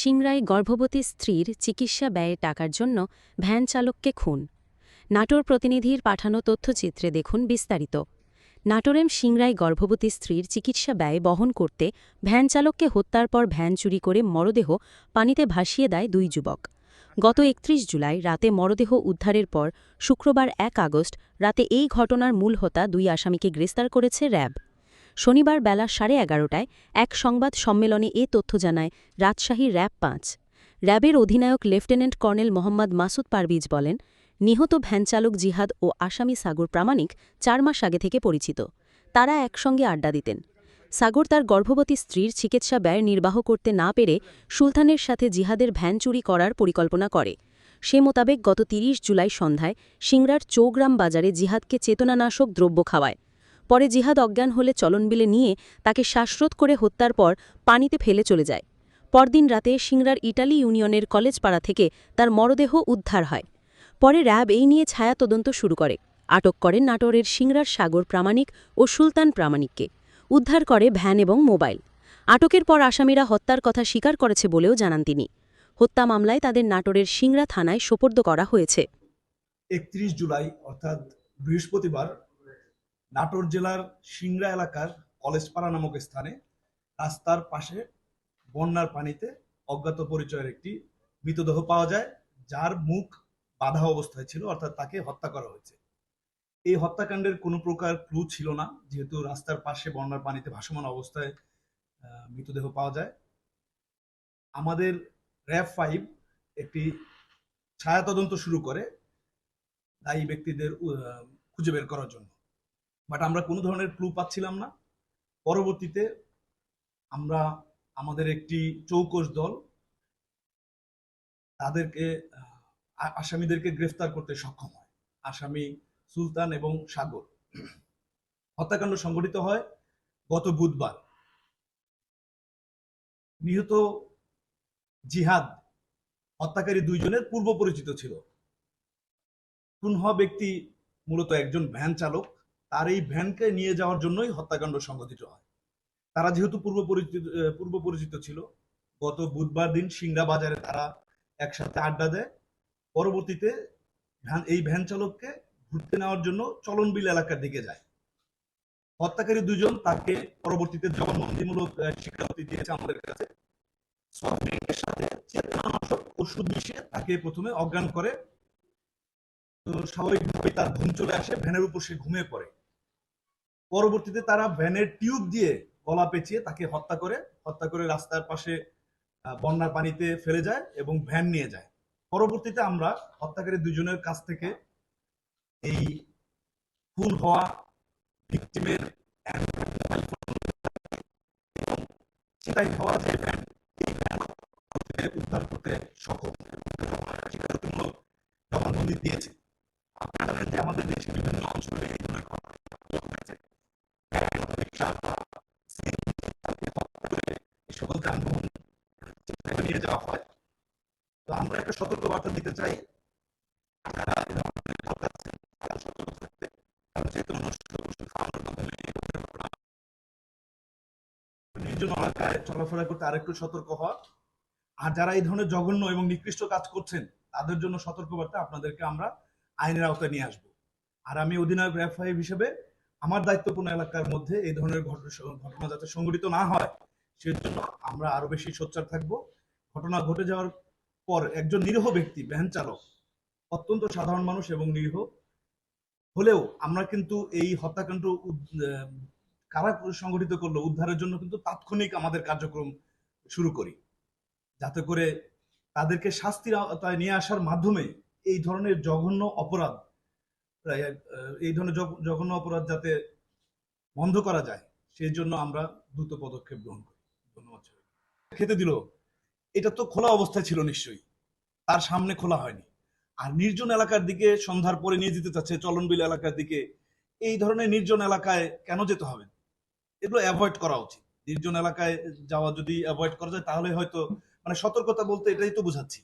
সিংড়ায় গর্ভবতী স্ত্রীর চিকিৎসা ব্যয়ে টাকার জন্য ভ্যান চালককে খুন। নাটোর প্রতিনিধির পাঠানো তথ্যচিত্রে দেখুন বিস্তারিত। নাটোরেম সিংড়ায় গর্ভবতী স্ত্রীর চিকিৎসা ব্যয় বহন করতে ভ্যান চালককে হত্যার পর ভ্যান চুরি করে মরদেহ পানিতে ভাসিয়ে দেয় দুই যুবক। গত একত্রিশ জুলাই রাতে মরদেহ উদ্ধারের পর শুক্রবার এক আগস্ট রাতে এই ঘটনার মূল হোতা দুই আসামিকে গ্রেস্তার করেছে র্যাব। শনিবার বেলা সাড়ে এগারোটায় এক সংবাদ সম্মেলনে এ তথ্য জানায় রাজশাহী র্যাব পাঁচ। র্যাবের অধিনায়ক লেফটেন্যান্ট কর্নেল মোহাম্মদ মাসুদ পারভিজ বলেন, নিহত ভ্যানচালক জিহাদ ও আসামি সাগর প্রামাণিক চার মাস আগে থেকে পরিচিত। তারা একসঙ্গে আড্ডা দিতেন। সাগর তার গর্ভবতী স্ত্রীর চিকিৎসা ব্যয় নির্বাহ করতে না পেরে সুলতানের সাথে জিহাদের ভ্যান চুরি করার পরিকল্পনা করে। সে মোতাবেক গত ৩০ জুলাই সন্ধ্যায় সিংড়ার চৌগ্রাম বাজারে জিহাদকে চেতনানাশক দ্রব্য খাওয়ায়। পরে জিহাদ অজ্ঞান হলে চলনবিলে নিয়ে তাকে শ্বাসরোধ করে হত্যার পর পানিতে ফেলে চলে যায়। পরদিন রাতে সিংড়ার ইটালি ইউনিয়নের কলেজপাড়া থেকে তার মরদেহ উদ্ধার হয়। পরে র্যাব এই নিয়ে ছায়া তদন্ত শুরু করে। আটক করেন নাটোরের সিংড়ার সাগর প্রামাণিক ও সুলতান প্রামাণিককে। উদ্ধার করে ভ্যান এবং মোবাইল। আটকের পর আসামিরা হত্যার কথা স্বীকার করেছে বলেও জানান তিনি। হত্যা মামলায় তাদের নাটোরের সিংড়া থানায় সোপর্দ করা হয়েছে। একত্রিশ জুলাই, অর্থাৎ বৃহস্পতিবার নাটোর জেলার সিংড়া এলাকার কলেজপাড়া নামক স্থানে রাস্তার পাশে বন্যার পানিতে অজ্ঞাত পরিচয়ের একটি মৃতদেহ পাওয়া যায়, যার মুখ বাধা অবস্থায় ছিল, অর্থাৎ তাকে হত্যা করা হয়েছে। এই হত্যাকাণ্ডের কোনো প্রকার ক্লু ছিল না, যেহেতু রাস্তার পাশে বন্যার পানিতে ভাসমান অবস্থায় মৃতদেহ পাওয়া যায়। আমাদের র্যাব ফাইভ একটি ছায়া তদন্ত শুরু করে দায়ী ব্যক্তিদের খুঁজে বের করার জন্য। বাট আমরা কোনো ধরনের ক্লু পাচ্ছিলাম না। পরবর্তীতে আমরা আমাদের একটি চৌকস দল তাদেরকে আসামিদেরকে গ্রেফতার করতে সক্ষম হয়। আসামি সুলতান এবং সাগর। হত্যাকাণ্ড সংঘটিত হয় গত বুধবার। নিহত জিহাদ হত্যাকারী দুইজনের পূর্ব পরিচিত ছিল। হওয়া ব্যক্তি মূলত একজন ভ্যান চালক। তার এই ভ্যানকে নিয়ে যাওয়ার জন্যই হত্যাকাণ্ড সংঘটিত হয়। তারা যেহেতু পূর্ব পরিচিত পূর্ব পরিচিত ছিল, গত বুধবার দিন সিংড়া বাজারে তারা একসাথে আড্ডা দেয়। পরবর্তীতে এই ভ্যান চালককে ঘুরতে নেওয়ার জন্য চলনবিল এলাকার দিকে যায়। হত্যাকারী দুজন তাকে পরবর্তীতে জবানবন্দিমূলক স্বীকারোক্তি দিয়েছে আমাদের কাছে। সাথে চেতনানাশক ওষুধ মিশিয়ে তাকে প্রথমে অজ্ঞান করে। তো স্বাভাবিকভাবেই তার ঘুম চলে আসে, ভ্যানের উপর সে ঘুমিয়ে পড়ে। পরবর্তীতে তারা ভ্যানের টিউব দিয়ে গলা পেঁচিয়ে তাকে হত্যা করে হত্যা করে রাস্তার পাশে বন্যার পানিতে ফেলে যায় এবং ভ্যান নিয়ে যায়। পরবর্তীতে আমরা হত্যাকারী দুজনের কাছ থেকে এই খুন হওয়া ভিকটিমের চিতাই হওয়া যে ভ্যান উদ্ধার করতে সক্ষম। জবানবন্দি দিয়েছে। আপনারা আমাদের দেশের বিভিন্ন অঞ্চলে এই ধরনের ঘটনা হয়েছে ভ্যান, রিকশা বা সিএনজি তাকে হত্যা করে এই সকল যানবাহন চিত্রে নিয়ে যাওয়া হয়। তো আমরা একটা সতর্ক বার্তা দিতে চাই। চলাফেরা করতে আরেকটু সতর্ক হওয়া। আর যারা এই ধরনের জঘন্য এবং নিকৃষ্ট কাজ করছেন, তাদের জন্য সতর্কবার্তা আপনাদেরকে আমরা আইনের আওতায় নিয়ে আসব। আর আমি অধিনায়ক র্যাব ফাইভ হিসেবে আমার দায়িত্বপূর্ণ এলাকার মধ্যে এই ধরনের ঘট- ঘটনা যাতে সংঘটিত না হয়, সেজন্য আমরা আরও বেশি সোচ্চার থাকব। ঘটনা ঘটে যাওয়ার পর একজন নিরীহ ব্যক্তি ভ্যান চালক, অত্যন্ত সাধারণ মানুষ এবং নিরীহ, হলেও আমরা কিন্তু এই হত্যাকাণ্ড কারা সংগঠিত করল, উদ্ধারের জন্য কিন্তু তাৎক্ষণিক আমাদের কার্যক্রম শুরু করি। যাতে করে তাদেরকে শাস্তির আওতায় নিয়ে আসার মাধ্যমে এই ধরনের জঘন্য অপরাধ এই ধরনের জঘন্য অপরাধ যাতে বন্ধ করা যায়, সেই জন্য আমরা দ্রুত পদক্ষেপ গ্রহণ করি। ধন্যবাদ। খেতে দিল। এটা তো খোলা অবস্থায় ছিল নিশ্চয়ই। তার সামনে খোলা হয়নি। আর নির্জন এলাকার দিকে সন্ধ্যার পরে নিয়ে যেতে চাচ্ছে চলনবিল এলাকার দিকে, এই ধরনের নির্জন এলাকায় কেন যেতে হবে? এগুলো অ্যাভয়েড করা উচিত। নির্জন এলাকায় যাওয়া যদি অ্যাভয়েড করা যায়, তাহলে হয়তো মানে সতর্কতা বলতে এটাই তো বোঝাচ্ছি।